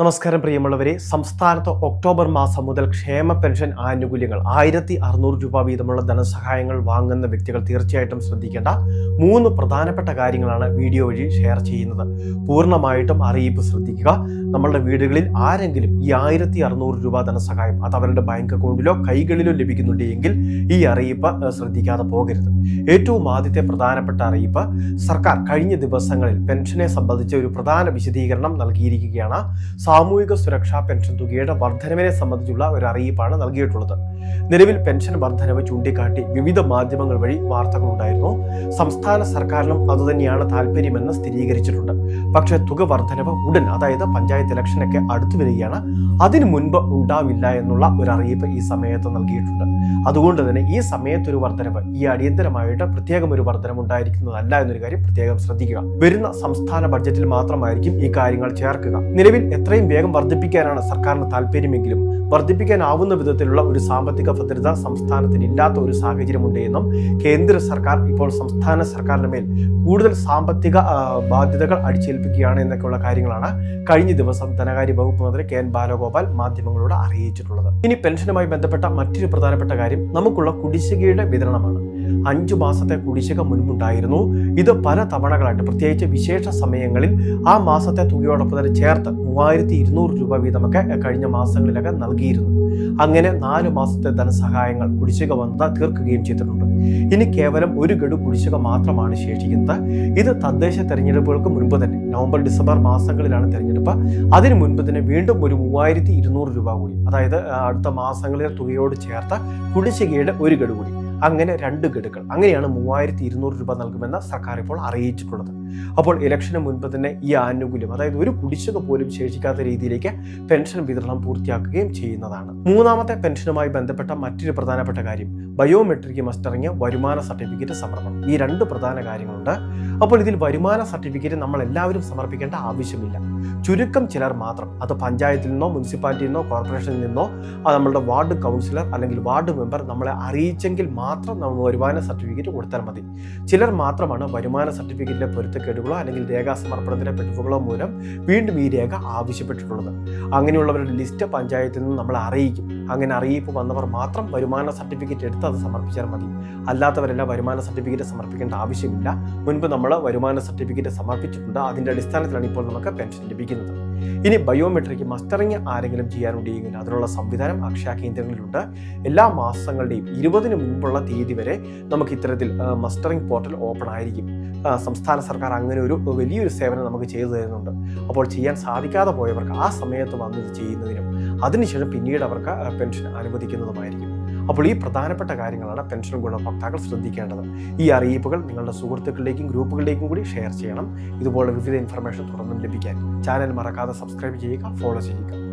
നമസ്കാരം പ്രിയമുള്ളവരെ. സംസ്ഥാനത്ത് ഒക്ടോബർ മാസം മുതൽ ക്ഷേമ പെൻഷൻ ആനുകൂല്യങ്ങൾ ആയിരത്തി അറുന്നൂറ് രൂപ വീതമുള്ള ധനസഹായങ്ങൾ വാങ്ങുന്ന വ്യക്തികൾ തീർച്ചയായിട്ടും ശ്രദ്ധിക്കേണ്ട മൂന്ന് പ്രധാനപ്പെട്ട കാര്യങ്ങളാണ് വീഡിയോ വഴി ഷെയർ ചെയ്യുന്നത്. പൂർണമായിട്ടും അറിയിപ്പ് ശ്രദ്ധിക്കുക. നമ്മളുടെ വീടുകളിൽ ആരെങ്കിലും ഈ ആയിരത്തി അറുന്നൂറ് രൂപ ധനസഹായം അത് അവരുടെ ബാങ്ക് അക്കൗണ്ടിലോ കൈകളിലോ ലഭിക്കുന്നുണ്ടെങ്കിൽ ഈ അറിയിപ്പ് ശ്രദ്ധിക്കാതെ പോകരുത്. ഏറ്റവും ആദ്യത്തെ പ്രധാനപ്പെട്ട അറിയിപ്പ് സർക്കാർ കഴിഞ്ഞ ദിവസങ്ങളിൽ പെൻഷനെ സംബന്ധിച്ച ഒരു പ്രധാന വിശദീകരണം നൽകിയിരിക്കുകയാണ്. സാമൂഹിക സുരക്ഷാ പെൻഷൻ തുകയുടെ വർധനവിനെ സംബന്ധിച്ചുള്ള ഒരു അറിയിപ്പാണ് നൽകിയിട്ടുള്ളത്. നിലവിൽ പെൻഷൻ വർധനവ് ചൂണ്ടിക്കാട്ടി വിവിധ മാധ്യമങ്ങൾ വഴി വാർത്തകളുണ്ടായിരുന്നു. സംസ്ഥാന സർക്കാരിനും അതുതന്നെയാണ് താല്പര്യമെന്ന് സ്ഥിരീകരിച്ചിട്ടുണ്ട്. പക്ഷേ തുക വർധനവ് ഉടൻ അതായത് പഞ്ചായത്ത് ഇലക്ഷനൊക്കെ അടുത്തു വരികയാണ്. അതിനു മുൻപ് ഉണ്ടാവില്ല എന്നുള്ള ഒരു അറിയിപ്പ് ഈ സമയത്ത് നൽകിയിട്ടുണ്ട്. അതുകൊണ്ട് തന്നെ ഈ സമയത്തൊരു വർധനവ് ഈ അടിയന്തരമായിട്ട് പ്രത്യേകം ഒരു വർധനവ് ഉണ്ടായിരിക്കുന്നതല്ല എന്നൊരു കാര്യം പ്രത്യേകം ശ്രദ്ധിക്കുക. വരുന്ന സംസ്ഥാന ബഡ്ജറ്റിൽ മാത്രമായിരിക്കും ഈ കാര്യങ്ങൾ ചേർക്കുക. നിലവിൽ എത്രയും വേഗം വർദ്ധിപ്പിക്കാനാണ് സർക്കാരിന് താല്പര്യമെങ്കിലും വർദ്ധിപ്പിക്കാനാവുന്ന വിധത്തിലുള്ള ഒരു സാമ്പത്തിക ഭദ്രത സംസ്ഥാനത്തിന് ഇല്ലാത്ത ഒരു സാഹചര്യമുണ്ട് എന്നും കേന്ദ്ര സർക്കാർ ഇപ്പോൾ സംസ്ഥാന സർക്കാരിന് മേൽ കൂടുതൽ സാമ്പത്തിക ബാധ്യതകൾ അടിച്ചേൽപ്പിക്കുകയാണ് എന്നൊക്കെയുള്ള കാര്യങ്ങളാണ് കഴിഞ്ഞ ദിവസം ധനകാര്യ വകുപ്പ് മന്ത്രി കെ എൻ ബാലഗോപാൽ മാധ്യമങ്ങളോട് അറിയിച്ചിട്ടുള്ളത്. ഇനി പെൻഷനുമായി ബന്ധപ്പെട്ട മറ്റൊരു പ്രധാനപ്പെട്ട കാര്യം നമുക്കുള്ള കുടിശ്ശികയുടെ വിതരണമാണ്. അഞ്ചു മാസത്തെ കുടിശ്ശിക മുൻപുണ്ടായിരുന്നു. ഇത് പല തവണകളായിട്ട്. പ്രത്യേകിച്ച് വിശേഷ സമയങ്ങളിൽ ആ മാസത്തെ തുകയോടൊപ്പം തന്നെ ചേർത്ത് മൂവായിരത്തി ഇരുന്നൂറ് രൂപ വീതമൊക്കെ കഴിഞ്ഞ മാസങ്ങളിലൊക്കെ നൽകിയിരുന്നു. അങ്ങനെ നാല് മാസത്തെ ധനസഹായങ്ങൾ കുടിശ്ശിക വന്നത് തീർക്കുകയും ചെയ്തിട്ടുണ്ട്. ഇനി കേവലം ഒരു ഗഡു കുടിശ്ശിക മാത്രമാണ് ശേഷിക്കുന്നത്. ഇത് തദ്ദേശ തെരഞ്ഞെടുപ്പുകൾക്ക് മുൻപ് തന്നെ നവംബർ ഡിസംബർ മാസങ്ങളിലാണ് തെരഞ്ഞെടുപ്പ്. അതിനു മുൻപ് തന്നെ വീണ്ടും ഒരു മൂവായിരത്തി ഇരുന്നൂറ് രൂപ കൂടി അതായത് അടുത്ത മാസങ്ങളിലെ തുകയോട് ചേർത്ത കുടിശ്ശികയുടെ ഒരു ഗഡു കൂടി. അങ്ങനെ രണ്ട് ഗഡുക്കൾ. അങ്ങനെയാണ് മൂവായിരത്തി ഇരുന്നൂറ് രൂപ നൽകുമെന്ന് സർക്കാർ ഇപ്പോൾ അറിയിച്ചിട്ടുള്ളത്. അപ്പോൾ ഇലക്ഷന് മുൻപ് തന്നെ ഈ ആനുകൂല്യം അതായത് ഒരു കുടിശ്ശിക പോലും ശേഷിക്കാത്ത രീതിയിലേക്ക് പെൻഷൻ വിതരണം പൂർത്തിയാക്കുകയും ചെയ്യുന്നതാണ്. മൂന്നാമത്തെ പെൻഷനുമായി ബന്ധപ്പെട്ട മറ്റൊരു പ്രധാനപ്പെട്ട കാര്യം ബയോമെട്രിക് മസ്റ്ററിങ് വരുമാന സർട്ടിഫിക്കറ്റ് സമർപ്പണം. ഈ രണ്ട് പ്രധാന കാര്യങ്ങളുണ്ട്. അപ്പോൾ ഇതിൽ വരുമാന സർട്ടിഫിക്കറ്റ് നമ്മൾ എല്ലാവരും സമർപ്പിക്കേണ്ട ആവശ്യമില്ല. ചുരുക്കം ചിലർ മാത്രം അത് പഞ്ചായത്തിൽ നിന്നോ മുനിസിപ്പാലിറ്റിയിൽ നിന്നോ കോർപ്പറേഷനിൽ നിന്നോ നമ്മളുടെ വാർഡ് കൗൺസിലർ അല്ലെങ്കിൽ വാർഡ് മെമ്പർ നമ്മളെ അറിയിച്ചെങ്കിൽ മാത്രം നമ്മൾ വരുമാന സർട്ടിഫിക്കറ്റ് കൊടുത്താൽ മതി. ചിലർ മാത്രമാണ് വരുമാന സർട്ടിഫിക്കറ്റിലെ പൊരുത്തക്കേടുകളോ അല്ലെങ്കിൽ രേഖാസമർപ്പണത്തിലെ പിഴവുകളോ മൂലം വീണ്ടും ഈ രേഖ ആവശ്യപ്പെട്ടിട്ടുള്ളത്. അങ്ങനെയുള്ളവരുടെ ലിസ്റ്റ് പഞ്ചായത്തിൽ നിന്ന് നമ്മൾ അറിയിക്കും. അങ്ങനെ അറിയിപ്പ് വന്നവർ മാത്രം വരുമാന സർട്ടിഫിക്കറ്റ് എടുത്ത് അത് സമർപ്പിച്ചാൽ മതി. അല്ലാത്തവരെല്ലാം വരുമാന സർട്ടിഫിക്കറ്റ് സമർപ്പിക്കേണ്ട ആവശ്യമില്ല. മുൻപ് നമ്മൾ വരുമാന സർട്ടിഫിക്കറ്റ് സമർപ്പിച്ചിട്ടുണ്ട്. അതിന്റെ അടിസ്ഥാനത്തിലാണ് ഇപ്പോൾ നമുക്ക് പെൻഷൻ ലഭിക്കുന്നത്. ഇനി ബയോമെട്രിക് മസ്റ്ററിങ് ആരെങ്കിലും ചെയ്യാനുണ്ടെങ്കിൽ അതിനുള്ള സംവിധാനം അക്ഷയ കേന്ദ്രങ്ങളിലുണ്ട്. എല്ലാ മാസങ്ങളുടെയും ഇരുപതിന് മുമ്പുള്ള തീയതി വരെ നമുക്ക് ഇത്തരത്തിൽ മസ്റ്ററിംഗ് പോർട്ടൽ ഓപ്പൺ ആയിരിക്കും. സംസ്ഥാന സർക്കാർ അങ്ങനെ ഒരു വലിയൊരു സേവനം നമുക്ക് ചെയ്തു തരുന്നുണ്ട്. അപ്പോൾ ചെയ്യാൻ സാധിക്കാതെ പോയവർക്ക് ആ സമയത്ത് വന്ന് ഇത് ചെയ്യുന്നതിനും അതിനുശേഷം പിന്നീട് അവർക്ക് പെൻഷൻ അനുവദിക്കുന്നതുമായിരിക്കും. അപ്പോൾ ഈ പ്രധാനപ്പെട്ട കാര്യങ്ങളാണ് പെൻഷൻ ഗുണഭോക്താക്കൾ ശ്രദ്ധിക്കേണ്ടത്. ഈ അറിയിപ്പുകൾ നിങ്ങളുടെ സുഹൃത്തുക്കളിലേക്കും ഗ്രൂപ്പുകളിലേക്കും കൂടി ഷെയർ ചെയ്യണം. ഇതുപോലെ വിവിധ ഇൻഫർമേഷൻ തുടർന്നും ലഭിക്കാൻ ചാനൽ മറക്കാതെ സബ്സ്ക്രൈബ് ചെയ്യുക ഫോളോ ചെയ്യുക.